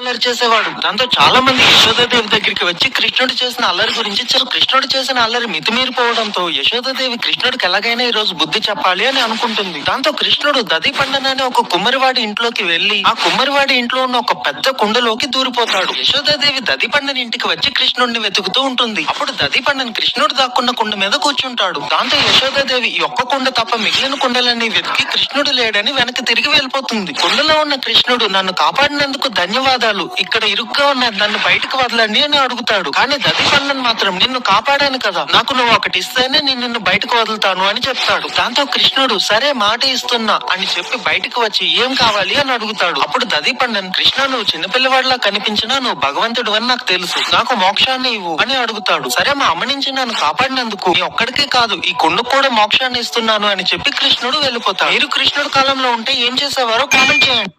అల్లరి చేసేవాడు. దాంతో చాలా మంది యశోదాదేవి దగ్గరికి వచ్చి కృష్ణుడు చేసిన అల్లరి గురించి కృష్ణుడు చేసిన అల్లరి మితిమీరిపోవడంతో యశోదాదేవి కృష్ణుడికి ఎలాగైనా ఈ రోజు బుద్ధి చెప్పాలి అని అనుకుంటుంది. దాంతో కృష్ణుడు దదీపండన అనే ఒక కుమ్మరివాడి ఇంట్లోకి వెళ్ళి ఆ కుమ్మరివాడి ఇంట్లో ఉన్న ఒక పెద్ద కుండలోకి దూరిపోతాడు. యశోదాదేవి దదీపండని ఇంటికి వచ్చి కృష్ణుడిని వెతుకుతూ ఉంటుంది. అప్పుడు పండని కృష్ణుడు దాక్కున్న కుండ మీద కూర్చుంటాడు. దాంతో యశోదాదేవి ఈ ఒక్క కుండ తప్ప మిగిలిన కుండలన్నీ వెతికి కృష్ణుడు లేడని వెనక్కి తిరిగి వెళ్ళిపోతుంది. కుండలో ఉన్న కృష్ణుడు నన్ను కాపాడినందుకు ధన్యవాదాలు. ఇక్కడ ఇరుగ్గా ఉన్న నన్ను బయటకు వదలండి అని అడుగుతాడు. కానీ దదీపండన్ మాత్రం నిన్ను కాపాడాను కదా. నాకు నువ్వు ఒకటి ఇస్తేనే నేను నిన్ను బయటకు వదులుతాను అని చెప్తాడు. దాంతో కృష్ణుడు సరే మాట ఇస్తున్నా అని చెప్పి బయటకు వచ్చి ఏం కావాలి అని అడుగుతాడు. అప్పుడు దదీపండన్ కృష్ణ నువ్వు చిన్నపిల్లవాడిలా కనిపించినా నువ్వు భగవంతుడు అని నాకు తెలుసు. నాకు మోక్షాన్ని ఇవ్వు అని అడుగుతాడు. సరే మా అమ్మ నుంచి నన్ను కాపాడినందుకు నీ ఒక్కడికే కాదు ఈ కొండకు కూడా మోక్షాన్ని ఇస్తున్నాను అని చెప్పి కృష్ణుడు వెళ్ళిపోతాడు. మీరు కృష్ణుడు కాలంలో ఉంటే ఏం చేసేవారో కామెంట్ చేయండి.